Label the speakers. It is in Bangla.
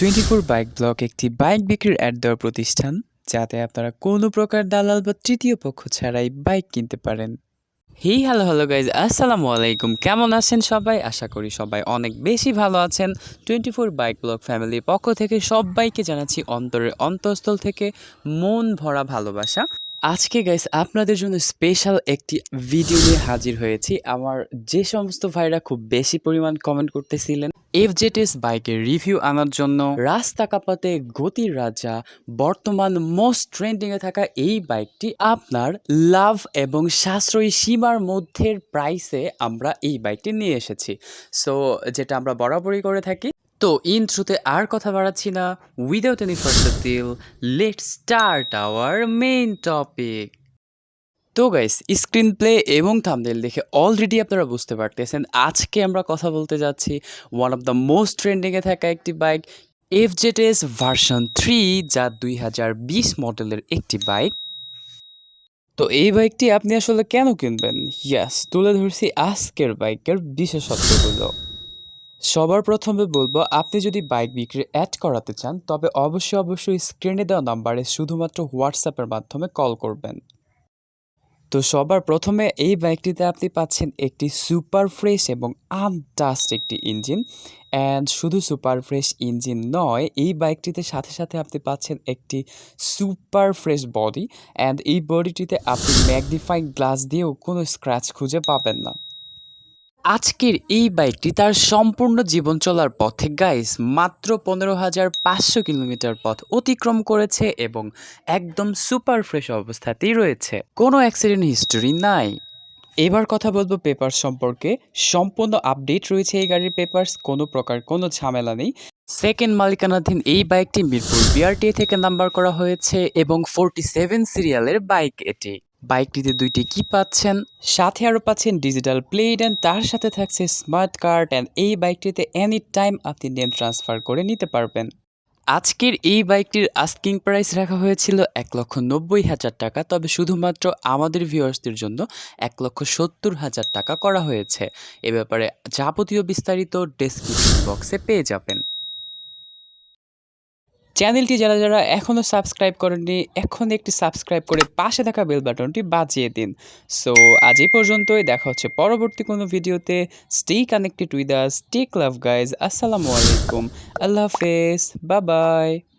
Speaker 1: টোয়েন্টি ফোর বাইক ব্লক একটি বাইক বিক্রির অ্যাড দেওয়ার প্রতিষ্ঠান, যাতে আপনারা কোনো প্রকার দালাল বা তৃতীয় পক্ষ ছাড়াই বাইক কিনতে পারেন। হি, হ্যালো হ্যালো গাইজ আসসালামু আলাইকুম। কেমন আছেন সবাই? আশা করি সবাই অনেক বেশি ভালো আছেন। টোয়েন্টি ফোর বাইক ব্লক ফ্যামিলির পক্ষ থেকে সবাইকে জানাচ্ছি অন্তরের অন্তঃস্থল থেকে মন ভরা ভালোবাসা। আজকে গাইস আপনাদের জন্য স্পেশাল একটি ভিডিও নিয়ে হাজির হয়েছি। আমার যে সমস্ত ভাইরা খুব বেশি পরিমাণ কমেন্ট করতেছিলেন এফজেটিএস বাইকের রিভিউ আনার জন্য, রাস্তা কাপাতে গতির রাজা, বর্তমান মোস্ট ট্রেন্ডিংয়ে থাকা এই বাইকটি আপনার লাভ এবং সাশ্রয়ী সীমার মধ্যের প্রাইসে আমরা এই বাইকটি নিয়ে এসেছি। সো যেটা আমরা বরাবরই করে থাকি তো ইন্ট্রোতে আর কথা বাড়াচ্ছি না। Without any further delay let start our main topic তো গাইস স্ক্রিন প্লে এবং থামদেল দেখে অলরেডি আপনারা বুঝতে পারতেছেন। আজকে আমরা কথা বলতে যাচ্ছি ওয়ান অফ দ্য মোস্ট ট্রেন্ডিংয়ে থাকা একটি bike F Z S version three যা দুই হাজার বিশ মডেলের একটি বাইক তো এই বাইকটি আপনি আসলে কেন কিনবেন? ইয়াস তুলে ধরছি আজকের বাইকের বিশেষত্বগুলো। সবার প্রথমে বলব, আপনি যদি বাইক বিক্রি অ্যাড করাতে চান, তবে অবশ্যই অবশ্যই স্ক্রিনে দেওয়া নাম্বারে শুধুমাত্র হোয়াটসঅ্যাপের মাধ্যমে কল করবেন। তো সবার প্রথমে এই বাইকটিতে আপনি পাচ্ছেন একটি সুপার ফ্রেশ এবং আনটাস্ট একটি ইঞ্জিন অ্যান্ড শুধু সুপার ফ্রেশ ইঞ্জিন নয়, এই বাইকটিতে সাথে সাথে আপনি পাচ্ছেন একটি সুপার ফ্রেশ বডি অ্যান্ড এই বডিটিতে আপনি ম্যাগনিফাইং গ্লাস দিয়েও কোনো স্ক্র্যাচ খুঁজে পাবেন না। আজকের এই বাইকটি তার সম্পূর্ণ জীবন চলার পথে গাইস মাত্র পনেরো হাজার পাঁচশো কিলোমিটার পথ অতিক্রম করেছে এবং একদম সুপার ফ্রেশ অবস্থাতেই রয়েছে। কোনো অ্যাক্সিডেন্ট হিস্টোরি নাই। এবার কথা বলব পেপার সম্পর্কে। সম্পূর্ণ আপডেট রয়েছে এই গাড়ির পেপার্স কোনো প্রকার কোনো ঝামেলা নেই। সেকেন্ড মালিকানাধীন এই বাইকটি মিরপুর বিআরটি থেকে নাম্বার করা হয়েছে এবং ফোরটি সেভেন সিরিয়ালের বাইক এটি। বাইকটিতে দুইটি কি পাচ্ছেন, সাথে আরও পাচ্ছেন ডিজিটাল প্লেট অ্যান্ড তার সাথে থাকছে স্মার্ট কার্ড অ্যান্ড এই বাইকটিতে এনি টাইম আপনি নেম ট্রান্সফার করে নিতে পারবেন। আজকের এই বাইকটির আস্কিং প্রাইস রাখা হয়েছিল এক লক্ষ নব্বই হাজার টাকা, তবে শুধুমাত্র আমাদের ভিউয়ার্সদের জন্য এক লক্ষ সত্তর হাজার টাকা করা হয়েছে। এ ব্যাপারে যাবতীয় বিস্তারিত ডেসক্রিপশন বক্সে পেয়ে যাবেন। চ্যানেলটি যারা যারা এখনও সাবস্ক্রাইব করেননি এখন একটি সাবস্ক্রাইব করে পাশে থাকা বেল বাটনটি বাজিয়ে দিন। সো আজ এই পর্যন্তই। দেখা হচ্ছে পরবর্তী কোনো ভিডিওতে। Stay connected with us take love guys আসসালামু আলাইকুম। আল্লাহ হাফেজ, বাবাই। বাই